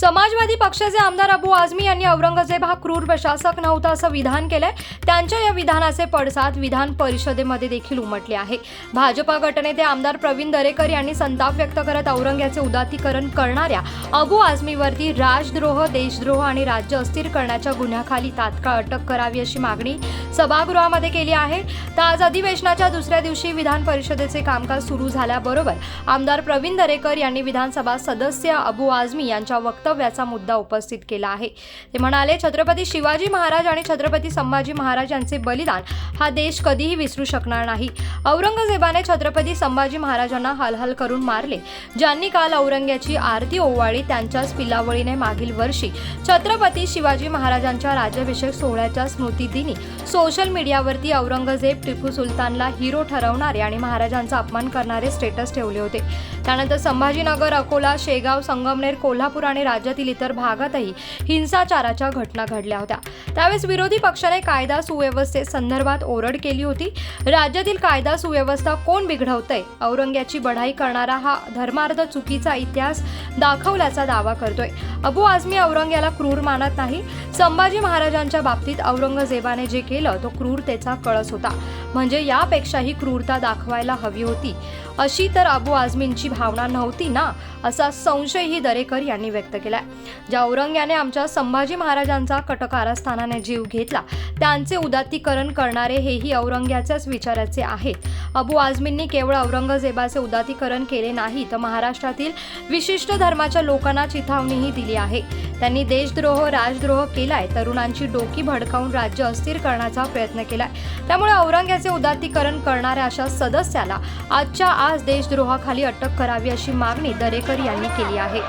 समाजवादी पक्षाचे आमदार अबू आझमी यांनी औरंगजेब हा क्रूर प्रशासक नव्हता असं विधान केलंय. त्यांच्या या विधानाचे पडसाद विधान परिषदेमध्ये देखील उमटले आहे. भाजपा गटनेते आमदार प्रवीण दरेकर यांनी संताप व्यक्त करत औरंग्याचे उदातीकरण करणाऱ्या अबू आझमीवरती राजद्रोह देशद्रोह आणि राज्य अस्थिर करण्याच्या गुन्ह्याखाली तात्काळ अटक करावी अशी मागणी सभागृहामध्ये केली आहे. तर आज अधिवेशनाच्या दुसऱ्या दिवशी विधान परिषदेचे कामकाज सुरू झाल्याबरोबर आमदार प्रवीण दरेकर यांनी विधानसभा सदस्य अबू आझमी यांच्या वक्त कर्तव्याचा मुद्दा उपस्थित केला आहे. ते म्हणाले छत्रपती शिवाजी महाराज आणि छत्रपती संभाजी महाराज यांचे बलिदान हा देश कधीही विसरू शकणार नाही. औरंगजेबाने छत्रपती संभाजी महाराजांना हलहल करून मारले. ज्यांनी काल औरंग्याची आरती ओवाळी त्यांच्याच पिलावळीने मागील वर्षी छत्रपती शिवाजी महाराजांच्या राज्याभिषेक सोहळ्याच्या स्मृतिदिनी सोशल मीडियावरती औरंगजेब टिपू सुलतानला हिरो ठरवणारे आणि महाराजांचा अपमान करणारे स्टेटस ठेवले होते. त्यानंतर संभाजीनगर अकोला शेगाव संगमनेर कोल्हापूर आणि राज्यातील इतर भागातही हिंसाचाराच्या घटना घडल्या होत्या. त्यावेळेस विरोधी पक्षाने कायदा सुव्यवस्थे संदर्भात ओरड केली होती. राज्यातील कायदा सुव्यवस्था कोण बिघडवतंय? औरंग्याची बढाई करणारा हा धर्मार्थ चुकीचा इतिहास दाखवल्याचा दावा करतोय. अबू आझमी औरंग्याला क्रूर मानत नाही. संभाजी महाराजांच्या बाबतीत औरंगजेबाने जे केलं तो क्रूरतेचा कळस होता. म्हणजे यापेक्षाही क्रूरता दाखवायला हवी होती. अशी तर अबू आझमींची भावना नव्हती ना असा संशयही दरेकर यांनी व्यक्त केलाय. ज्या औरंग्याने आमच्या संभाजी महाराजांचा कटकारस्थानाने जीव घेतला त्यांचे उदात्तीकरण करणारे हेही औरंग्याच्याच विचाराचे आहेत. अबू आझमींनी केवळ औरंगजेबाचे उदात्तीकरण केले नाही तर महाराष्ट्रातील विशिष्ट धर्माच्या लोकांना चिथावणीही दिली आहे. त्यांनी देशद्रोह राजद्रोह केलाय तरुणांची डोकी भडकावून राज्य अस्थिर करण्याचा प्रयत्न केलाय. त्यामुळे औरंग्याचे उदात्तीकरण करणाऱ्या अशा सदस्याला आजच्या आज देशद्रोहाखाली अटक करावी अशी मागणी दरेकर यांनी केली आहे.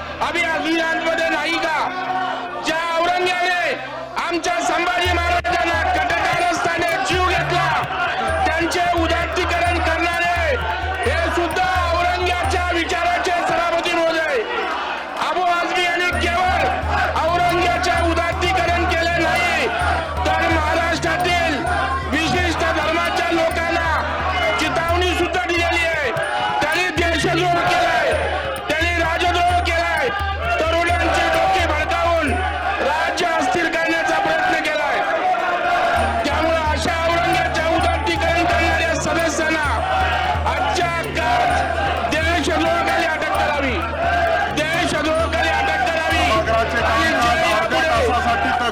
आमच्या संभाजी महाराज